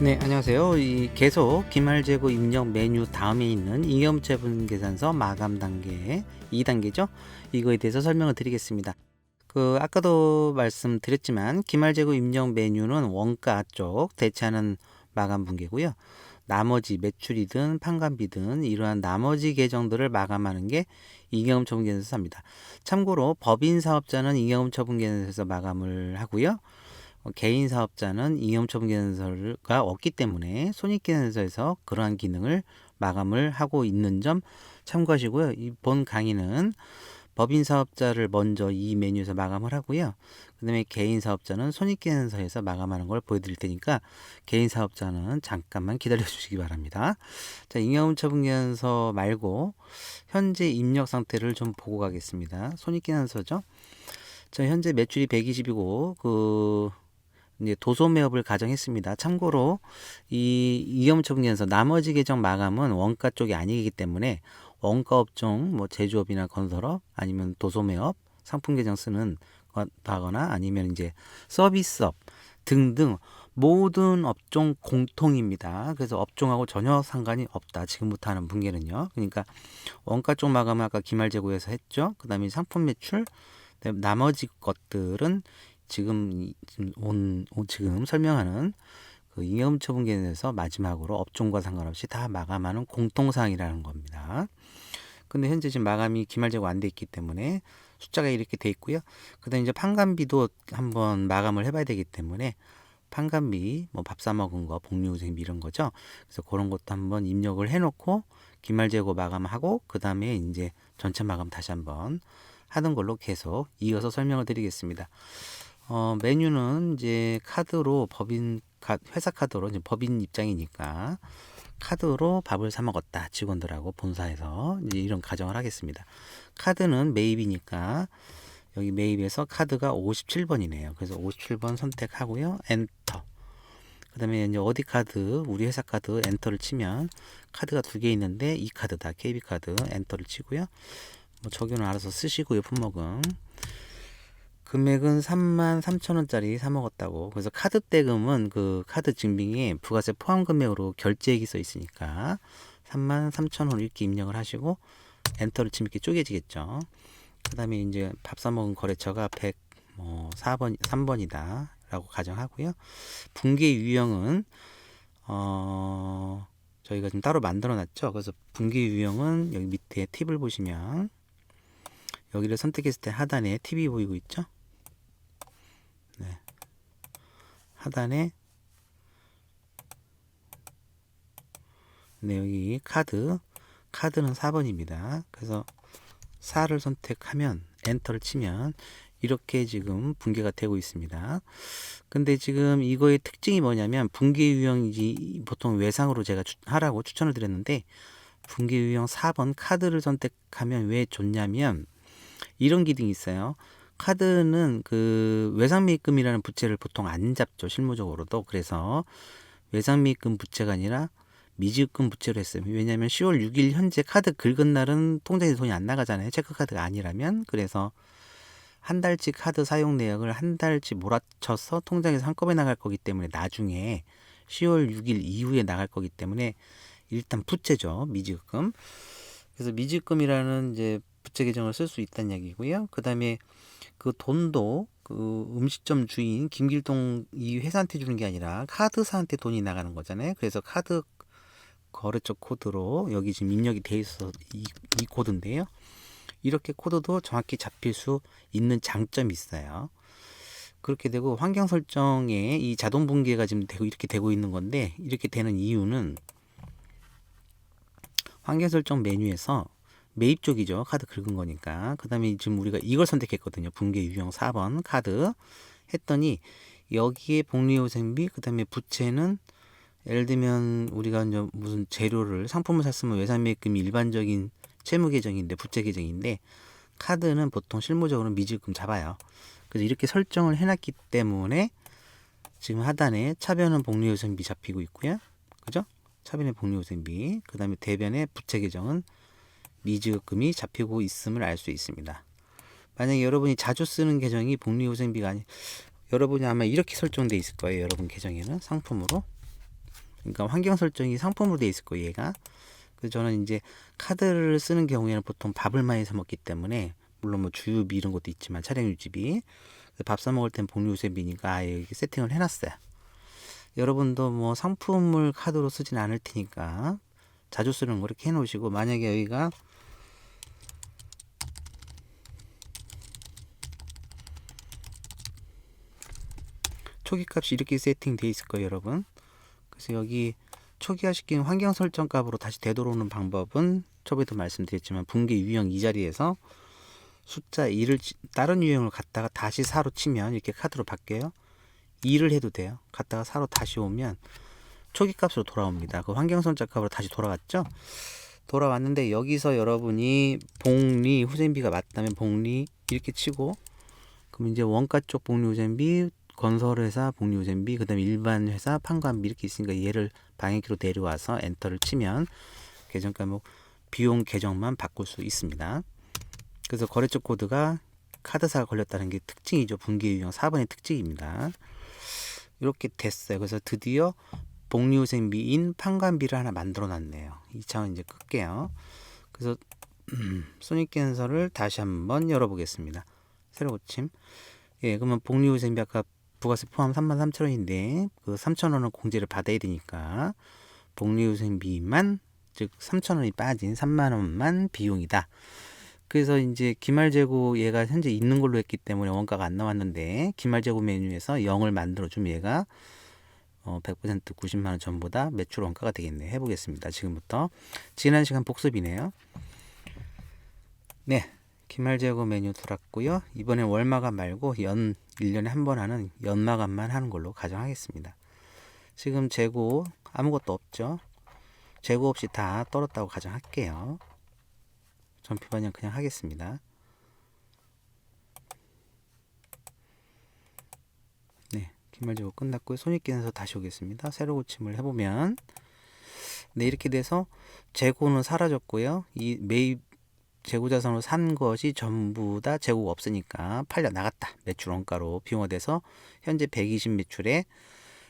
네, 안녕하세요. 이 계속 기말 재고 입력 메뉴 다음에 있는 잉여체분 계산서 마감 단계 2단계죠. 이거에 대해서 설명을 드리겠습니다. 그 아까도 말씀드렸지만 기말 재고 입력 메뉴는 원가 쪽 대체하는 마감 분계고요. 나머지 매출이든 판관비든 이러한 나머지 계정들을 마감하는 게 잉여금 처분 계산서입니다. 참고로 법인 사업자는 잉여금 처분 계산서에서 마감을 하고요. 어, 개인 사업자는 잉여처분계산서가 없기 때문에 손익계산서에서 그러한 기능을 마감을 하고 있는 점 참고하시고요. 이본 강의는 법인 사업자를 먼저 이 메뉴에서 마감을 하고요. 그 다음에 개인 사업자는 손익계산서에서 마감하는 걸 보여드릴 테니까 개인 사업자는 잠깐만 기다려 주시기 바랍니다. 자, 잉여처분계산서 말고 현재 입력 상태를 좀 보고 가겠습니다. 손익계산서죠. 자, 현재 매출이 120이고 그 이제 도소 매업을 가정했습니다. 참고로 이 이염처분계에서 나머지 계정 마감은 원가 쪽이 아니기 때문에 원가 업종 뭐 제조업이나 건설업 아니면 도소 매업 상품 계정 쓰는 거나 아니면 이제 서비스업 등등 모든 업종 공통입니다. 그래서 업종하고 전혀 상관이 없다. 지금부터 하는 분계는요. 그러니까 원가 쪽 마감은 아까 기말 재고에서 했죠. 그다음에 상품 매출 나머지 것들은 지금 온, 지금 설명하는 그 잉여금 처분계에서 마지막으로 업종과 상관없이 다 마감하는 공통사항이라는 겁니다. 근데 현재 지금 마감이 기말재고 안 돼 있기 때문에 숫자가 이렇게 돼 있고요. 그다음에 이제 판관비도 한번 마감을 해봐야 되기 때문에 판관비, 뭐 밥 사 먹은 거, 복리후생비 이런 거죠. 그래서 그런 것도 한번 입력을 해놓고 기말재고 마감하고 그 다음에 이제 전체 마감 다시 한번 하는 걸로 계속 이어서 설명을 드리겠습니다. 어, 메뉴는 이제 카드로 법인 회사 카드로 이제 법인 입장이니까 카드로 밥을 사 먹었다 직원들하고 본사에서 이제 이런 가정을 하겠습니다. 카드는 매입이니까 여기 매입에서 카드가 57번이네요. 그래서 57번 선택하고요. 엔터. 그다음에 이제 어디 카드 우리 회사 카드 엔터를 치면 카드가 두 개 있는데 이 카드다 KB 카드 엔터를 치고요. 뭐 적용을 알아서 쓰시고요. 품목은 금액은 3만 3천 원짜리 사 먹었다고. 그래서 카드 대금은 그 카드 증빙에 부가세 포함 금액으로 결제액이 써 있으니까 3만 3천 원 이렇게 입력을 하시고 엔터를 치면 이렇게 쪼개지겠죠. 그다음에 이제 밥 사 먹은 거래처가 100 뭐 4번 3번이다라고 가정하고요. 분계 유형은 어 저희가 좀 따로 만들어 놨죠. 그래서 분계 유형은 여기 밑에 팁을 보시면 여기를 선택했을 때 하단에 팁이 보이고 있죠. 하단에 네, 여기 카드 카드는 4번입니다. 그래서 4를 선택하면 엔터를 치면 이렇게 지금 분계가 되고 있습니다. 근데 지금 이거의 특징이 뭐냐면 분계 유형이지 보통 외상으로 제가 하라고 추천을 드렸는데 분계 유형 4번 카드를 선택하면 왜 좋냐면 이런 기능이 있어요. 카드는 그 외상미입금이라는 부채를 보통 안 잡죠 실무적으로도 그래서 외상미입금 부채가 아니라 미지급금 부채로 했어요. 왜냐하면 10월 6일 현재 카드 긁은 날은 통장에 돈이 안 나가잖아요. 체크카드가 아니라면 그래서 한 달치 카드 사용 내역을 한 달치 몰아쳐서 통장에서 한꺼번에 나갈 거기 때문에 나중에 10월 6일 이후에 나갈 거기 때문에 일단 부채죠 미지급금. 그래서 미지급금이라는 이제 부채 계정을 쓸 수 있다는 얘기고요. 그 다음에 그 돈도 그 음식점 주인 김길동 이 회사한테 주는 게 아니라 카드사한테 돈이 나가는 거잖아요. 그래서 카드 거래처 코드로 여기 지금 입력이 돼 있어 이, 이 코드인데요. 이렇게 코드도 정확히 잡힐 수 있는 장점이 있어요. 그렇게 되고 환경 설정에 이 자동 분계가 지금 되고 이렇게 되고 있는 건데 이렇게 되는 이유는 환경 설정 메뉴에서 매입 쪽이죠. 카드 긁은 거니까. 그 다음에 지금 우리가 이걸 선택했거든요. 분계 유형 4번 카드. 했더니 여기에 복리후생비, 그 다음에 부채는 예를 들면 우리가 이제 무슨 재료를 상품을 샀으면 외상매입금이 일반적인 채무 계정인데 부채 계정인데 카드는 보통 실무적으로 미지금 잡아요. 그래서 이렇게 설정을 해놨기 때문에 지금 하단에 차변은 복리후생비 잡히고 있고요. 그죠? 차변의 복리후생비, 그 다음에 대변의 부채 계정은 미지급금이 잡히고 있음을 알 수 있습니다. 만약에 여러분이 자주 쓰는 계정이 복리후생비가 아니 여러분이 아마 이렇게 설정돼 있을 거예요. 여러분 계정에는 상품으로 그러니까 환경 설정이 상품으로 돼 있을 거예요, 얘가. 그래서 저는 이제 카드를 쓰는 경우에는 보통 밥을 많이 사 먹기 때문에 물론 뭐 주유비 이런 것도 있지만 차량 유지비 밥 사 먹을 땐 복리후생비니까 아예 이렇게 세팅을 해놨어요. 여러분도 뭐 상품을 카드로 쓰진 않을 테니까 자주 쓰는 거 이렇게 해놓으시고 만약에 여기가 초기 값이 이렇게 세팅돼 있을 거예요 여러분. 그래서 여기 초기화 시킨 환경 설정 값으로 다시 되돌아오는 방법은 초에도 말씀드렸지만 분계 유형 이 자리에서 숫자 2를 다른 유형을 갖다가 다시 4로 치면 이렇게 카드로 바뀌어요. 2를 해도 돼요. 갖다가 4로 다시 오면 초기 값으로 돌아옵니다. 그 환경 설정 값으로 다시 돌아갔죠? 돌아왔는데 여기서 여러분이 복리 후생비가 맞다면 복리 이렇게 치고 그럼 이제 원가 쪽 복리 후생비 건설회사 복리후생비 그다음에 일반 회사 판관비 이렇게 있으니까 얘를 방향키로 데려와서 엔터를 치면 계정 과목 비용 계정만 바꿀 수 있습니다. 그래서 거래처 코드가 카드사가 걸렸다는 게 특징이죠. 분기 유형 4번의 특징입니다. 이렇게 됐어요. 그래서 드디어 복리후생비인 판관비를 하나 만들어 놨네요. 이 창은 이제 끌게요. 그래서 음, 손익계산서를 다시 한번 열어보겠습니다. 새로 고침. 예, 그러면 복리후생비 아까 부가세 포함 33,000원인데 그 3,000원은 공제를 받아야 되니까 복리후생비만 즉 3,000원이 빠진 3만 원만 비용이다. 그래서 이제 기말 재고 얘가 현재 있는 걸로 했기 때문에 원가가 안 나왔는데 기말 재고 메뉴에서 0을 만들어 주면 얘가 어, 100% 90만 원 전보다 매출 원가가 되겠네. 해 보겠습니다. 지금부터 지난 시간 복습이네요. 네. 기말재고 메뉴 돌았고요. 이번엔 월마감 말고 연 1년에 한 번 하는 연마감만 하는 걸로 가정하겠습니다. 지금 재고 아무것도 없죠. 재고 없이 다 떨었다고 가정할게요. 전표 반영 그냥 하겠습니다. 네, 기말재고 끝났고요. 손익계산서 다시 오겠습니다. 새로 고침을 해보면 네, 이렇게 돼서 재고는 사라졌고요. 이 매입 재고자산으로 산 것이 전부 다 재고가 없으니까 팔려 나갔다. 매출 원가로 비용화돼서 현재 120 매출에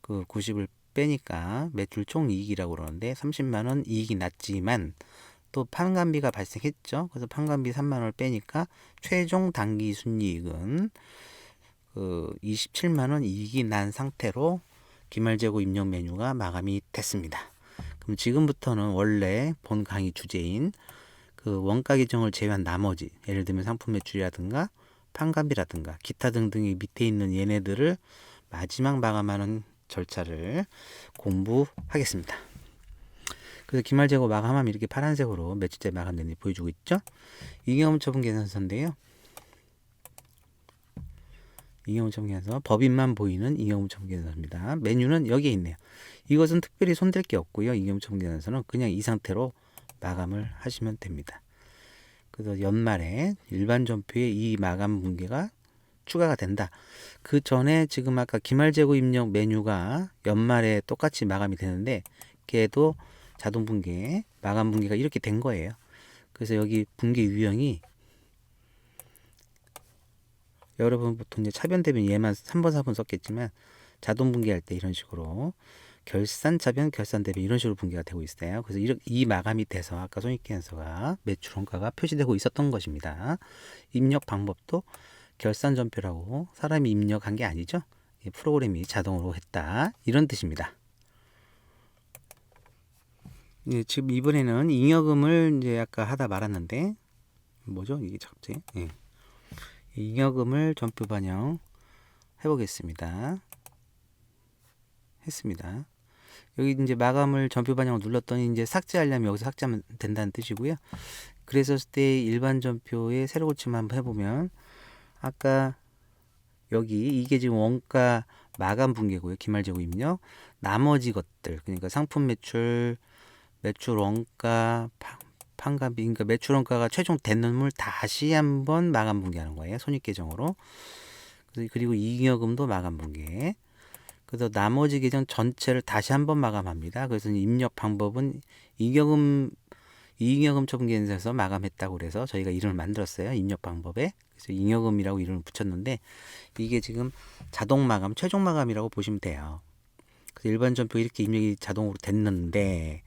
그 90을 빼니까 매출 총 이익이라고 그러는데 30만 원 이익이 났지만 또 판관비가 발생했죠. 그래서 판관비 3만 원을 빼니까 최종 단기 순이익은 그 27만 원 이익이 난 상태로 기말 재고 입력 메뉴가 마감이 됐습니다. 그럼 지금부터는 원래 본 강의 주제인 그 원가 규정을 제외한 나머지 예를 들면 상품 매출이라든가 판관비라든가 기타 등등이 밑에 있는 얘네들을 마지막 마감하는 절차를 공부하겠습니다. 그래서 기말 재고 마감하면 이렇게 파란색으로 며칠째 마감된지 보여주고 있죠. 이경험 처분 계산서인데요. 이경험 처분 계산서 법인만 보이는 이경험 처분 계산서입니다. 메뉴는 여기에 있네요. 이것은 특별히 손댈 게 없고요. 이경험 처분 계산서는 그냥 이 상태로 마감을 하시면 됩니다. 그래서 연말에 일반 전표에 이 마감 분계가 추가가 된다. 그 전에 지금 아까 기말 재고 입력 메뉴가 연말에 똑같이 마감이 되는데 걔도 자동 분계, 마감 분계가 이렇게 된 거예요. 그래서 여기 분계 유형이 여러분 보통 이제 차변 대변 얘만 3번 4번 썼겠지만 자동 분계할 때 이런 식으로 결산차변, 결산대변 이런 식으로 분개가 되고 있어요. 그래서 이렇게 이 마감이 돼서 아까 손익계산서가 매출 원가가 표시되고 있었던 것입니다. 입력 방법도 결산 전표라고 사람이 입력한 게 아니죠. 프로그램이 자동으로 했다 이런 뜻입니다. 예, 지금 이번에는 잉여금을 이제 아까 하다 말았는데 뭐죠 이게 갑자기 예. 잉여금을 전표 반영 해보겠습니다. 했습니다. 여기 이제 마감을 전표 반영을 눌렀더니 이제 삭제하려면 여기서 삭제하면 된다는 뜻이고요. 그랬을 때 일반 전표에 새로 고침 한번 해보면 아까 여기 이게 지금 원가 마감 분계고요. 기말 재고 입력. 나머지 것들 그러니까 상품 매출, 매출 원가, 판가비 그러니까 매출 원가가 최종 된 놈을 다시 한번 마감 분계하는 거예요. 손익 계정으로. 그리고 이익여금도 마감 분계. 그래서 나머지 계정 전체를 다시 한번 마감합니다. 그래서 입력 방법은 이경음 이경음 처분계에서 마감했다고 그래서 저희가 이름을 만들었어요. 입력 방법에. 그래서 잉여금이라고 이름을 붙였는데 이게 지금 자동 마감, 최종 마감이라고 보시면 돼요. 그래서 일반 전표 이렇게 입력이 자동으로 됐는데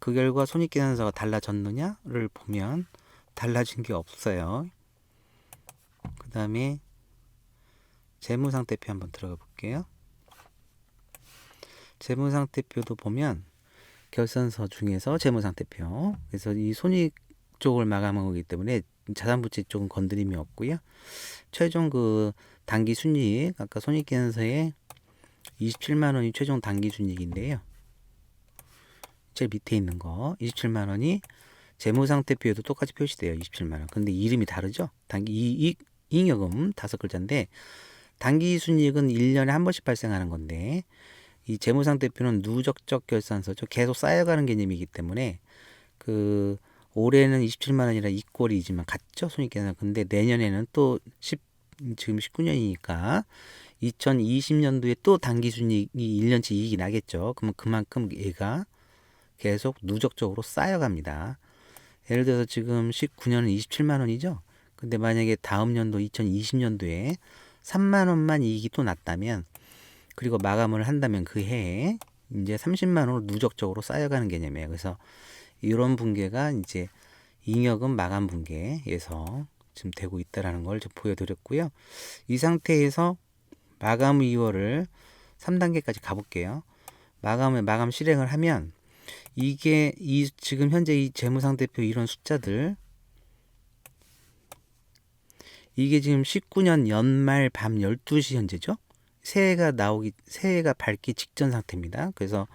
그 결과 손익계산서가 달라졌느냐를 보면 달라진 게 없어요. 그 다음에 재무상태표 한번 들어가 볼게요. 재무상태표도 보면 결산서 중에서 재무상태표 그래서 이 손익 쪽을 마감한 거기 때문에 자산부채 쪽은 건드림이 없고요. 최종 그 단기 순이익 아까 손익계산서에 27만 원이 최종 단기 순이익인데요. 제일 밑에 있는 거 27만 원이 재무상태표에도 똑같이 표시돼요. 27만 원. 근데 이름이 다르죠. 단기 이익 잉여금 다섯 글자인데 단기 순이익은 1년에 한 번씩 발생하는 건데 이 재무상태표는 누적적 결산서죠. 계속 쌓여가는 개념이기 때문에 그 올해는 27만 원이라 이 꼴이지만 같죠 손익계산. 근데 내년에는 또 10, 지금 19년이니까 2020년도에 또 단기 순이익이 1년치 이익이 나겠죠. 그러면 그만큼 얘가 계속 누적적으로 쌓여갑니다. 예를 들어서 지금 19년은 27만 원이죠. 근데 만약에 다음 연도 2020년도에 3만 원만 이익이 또 났다면 그리고 마감을 한다면 그 해에 이제 30만 원으로 누적적으로 쌓여가는 개념이에요. 그래서 이런 분계가 이제 잉여금 마감 분계에서 지금 되고 있다라는 걸좀 보여드렸고요. 이 상태에서 마감 이월을 3단계까지 가볼게요. 마감을 마감 실행을 하면 이게 이 지금 현재 이 재무상태표 이런 숫자들 이게 지금 19년 연말 밤 12시 현재죠. 새해가 나오기 새해가 밝기 직전 상태입니다. 그래서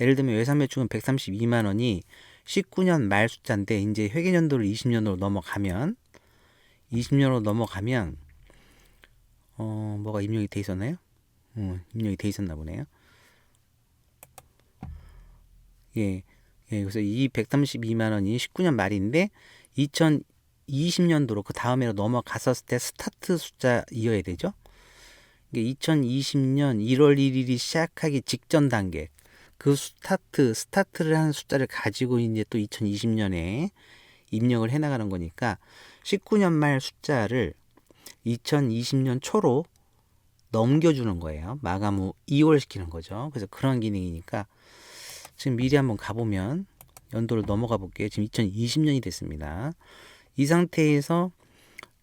예를 들면 외상매출은 132만 원이 19년 말 숫자인데 이제 회계년도를 20년으로 넘어가면 20년으로 넘어가면 어 뭐가 입력이 돼 있었나요? 어, 입력이 돼 있었나 보네요. 예. 예, 그래서 이 132만 원이 19년 말인데 2020년도로 그 다음에로 넘어갔었을 때 스타트 숫자이어야 되죠. 이게 2020년 1월 1일이 시작하기 직전 단계 그 스타트 스타트를 하는 숫자를 가지고 이제 또 2020년에 입력을 해 나가는 거니까 19년 말 숫자를 2020년 초로 넘겨주는 거예요. 마감 후 이월시키는 거죠. 그래서 그런 기능이니까 지금 미리 한번 가보면 연도를 넘어가 볼게요. 지금 2020년이 됐습니다. 이 상태에서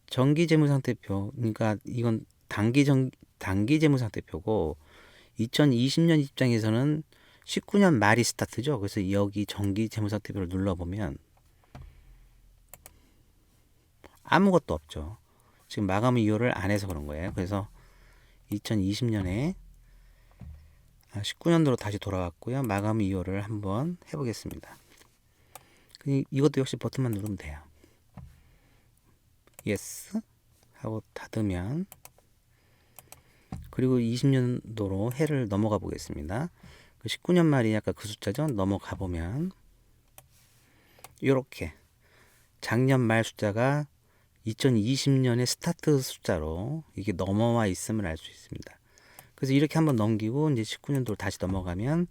정기 재무 상태표, 그러니까 이건 단기 정 단기 재무상태표고 2020년 입장에서는 19년 말이 스타트죠. 그래서 여기 정기 재무상태표를 눌러보면 아무것도 없죠. 지금 마감 이유를 안 해서 그런 거예요. 그래서 2020년에 19년도로 다시 돌아왔고요. 마감 이유를 한번 해보겠습니다. 이것도 역시 버튼만 누르면 돼요. 예스 하고 닫으면 그리고 20년도로 해를 넘어가 보겠습니다. 그 19년 말이 아까 그 숫자죠. 넘어가 보면 이렇게 작년 말 숫자가 2020년의 스타트 숫자로 이게 넘어와 있음을 알 수 있습니다. 그래서 이렇게 한번 넘기고 이제 19년도로 다시 넘어가면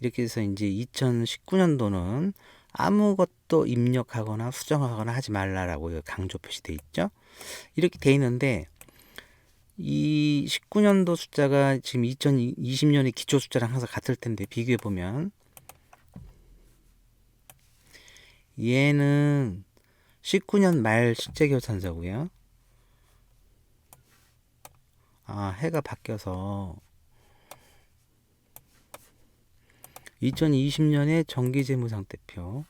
이렇게 해서 이제 2019년도는 아무것도 입력하거나 수정하거나 하지 말라라고 강조 표시돼 있죠. 이렇게 돼 있는데 이 19년도 숫자가 지금 2020년의 기초 숫자랑 항상 같을 텐데 비교해 보면 얘는 19년 말 실제 결산서고요. 아, 해가 바뀌어서 2020년의 정기재무상태표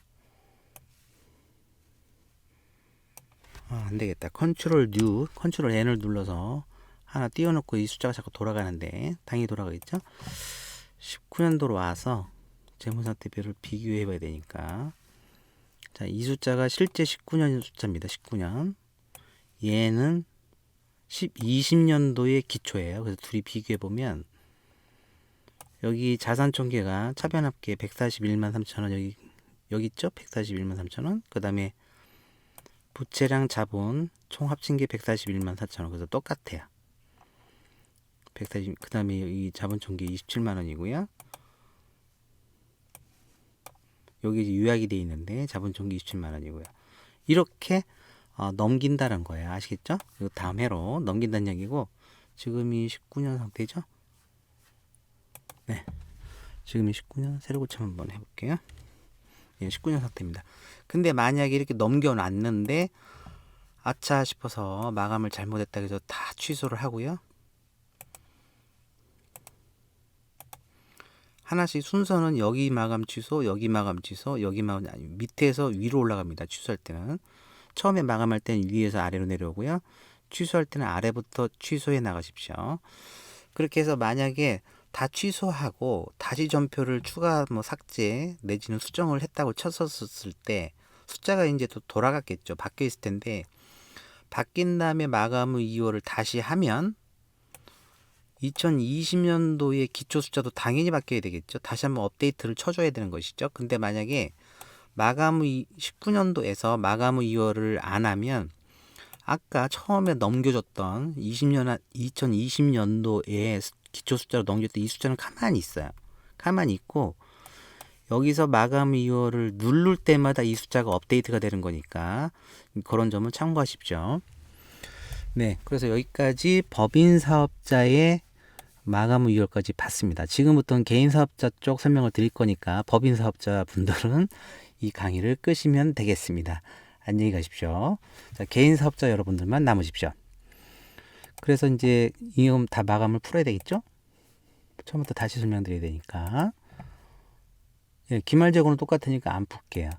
아, 안 되겠다. 컨트롤 뉴, 컨트롤 N을 눌러서 하나 띄워놓고 이 숫자가 자꾸 돌아가는데 당연히 돌아가겠죠? 19년도로 와서 재무상태표를 비교해 봐야 되니까. 자, 이 숫자가 실제 19년 숫자입니다. 19년. 얘는 10, 20년도의 기초예요. 그래서 둘이 비교해 보면 여기 자산 총계가 차변합계 141만 3천원 여기 여기 있죠? 141만 3천원? 그 다음에 부채랑 자본 총 합친 게 141만 4천원. 그래서 똑같아요 140, 그 다음에 이 자본총계 27만 원이고요. 여기 요약이 되어 있는데 자본총계 27만 원이고요. 이렇게 어, 넘긴다는 거예요. 아시겠죠? 그 다음 해로 넘긴다는 얘기고 지금이 19년 상태죠? 네. 지금이 19년 세로 고침 한번 해볼게요. 예, 19년 상태입니다. 근데 만약에 이렇게 넘겨놨는데 아차 싶어서 마감을 잘못했다 해서 다 취소를 하고요. 하나씩 순서는 여기 마감 취소, 여기 마감 취소, 여기 마감 아니 밑에서 위로 올라갑니다. 취소할 때는 처음에 마감할 때는 위에서 아래로 내려오고요. 취소할 때는 아래부터 취소해 나가십시오. 그렇게 해서 만약에 다 취소하고 다시 전표를 추가 뭐 삭제 내지는 수정을 했다고 쳤었을 때 숫자가 이제 또 돌아갔겠죠. 바뀌어 있을 텐데 바뀐 다음에 마감 후 2월을 다시 하면 2020년도의 기초 숫자도 당연히 바뀌어야 되겠죠. 다시 한번 업데이트를 쳐줘야 되는 것이죠. 근데 만약에 마감 후 19년도에서 마감 후 2월을 안 하면 아까 처음에 넘겨줬던 20년 2020년도에 기초 숫자로 넘겼던 이 숫자는 가만히 있어요. 가만히 있고 여기서 마감 후 2월을 누를 때마다 이 숫자가 업데이트가 되는 거니까 그런 점은 참고하십시오. 네, 그래서 여기까지 법인 사업자의 마감 후 2월까지 봤습니다. 지금부터는 개인 사업자 쪽 설명을 드릴 거니까 법인 사업자 분들은 이 강의를 끄시면 되겠습니다. 안녕히 가십시오. 자, 개인 사업자 여러분들만 남으십시오. 그래서 이제 이금 다 마감을 풀어야 되겠죠? 처음부터 다시 설명드려야 되니까. 예, 기말 재고는 똑같으니까 안 풀게요.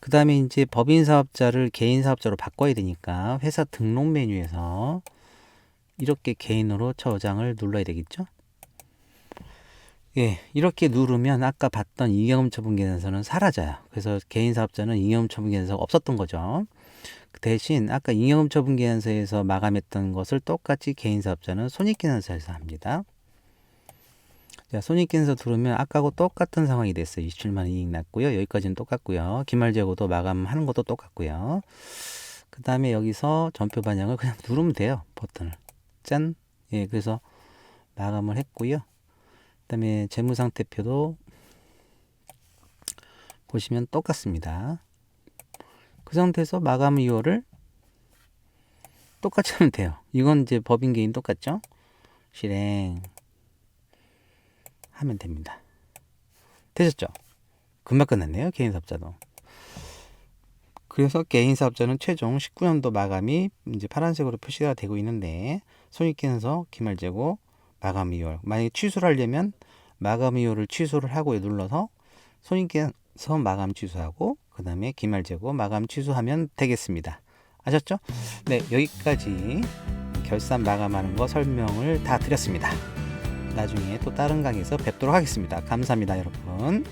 그 다음에 이제 법인 사업자를 개인 사업자로 바꿔야 되니까 회사 등록 메뉴에서 이렇게 개인으로 저장을 눌러야 되겠죠? 예, 이렇게 누르면 아까 봤던 잉여금처분 계산서는 사라져요. 그래서 개인 사업자는 잉여금처분 계산서가 없었던 거죠. 그 대신 아까 잉여금처분 계산서에서 마감했던 것을 똑같이 개인 사업자는 손익 계산서에서 합니다. 자, 손익 계산서 들어오면 아까하고 똑같은 상황이 됐어요. 27만 원 이익 났고요. 여기까지는 똑같고요. 기말 재고도 마감하는 것도 똑같고요. 그 다음에 여기서 전표 반영을 그냥 누르면 돼요. 버튼을. 짠. 예, 그래서 마감을 했고요. 그 다음에 재무 상태표도 보시면 똑같습니다. 그 상태에서 마감 이유를 똑같이 하면 돼요. 이건 이제 법인 개인 똑같죠? 실행 하면 됩니다. 되셨죠? 금방 끝났네요. 개인 사업자도. 그래서 개인 사업자는 최종 19년도 마감이 이제 파란색으로 표시가 되고 있는데 손익계산서 기말재고 마감 2월 만약에 취소를 하려면 마감 2월을 취소를 하고 눌러서 손익계산서 마감 취소하고 그 다음에 기말재고 마감 취소하면 되겠습니다. 아셨죠? 네 여기까지 결산 마감하는 거 설명을 다 드렸습니다. 나중에 또 다른 강의에서 뵙도록 하겠습니다. 감사합니다 여러분.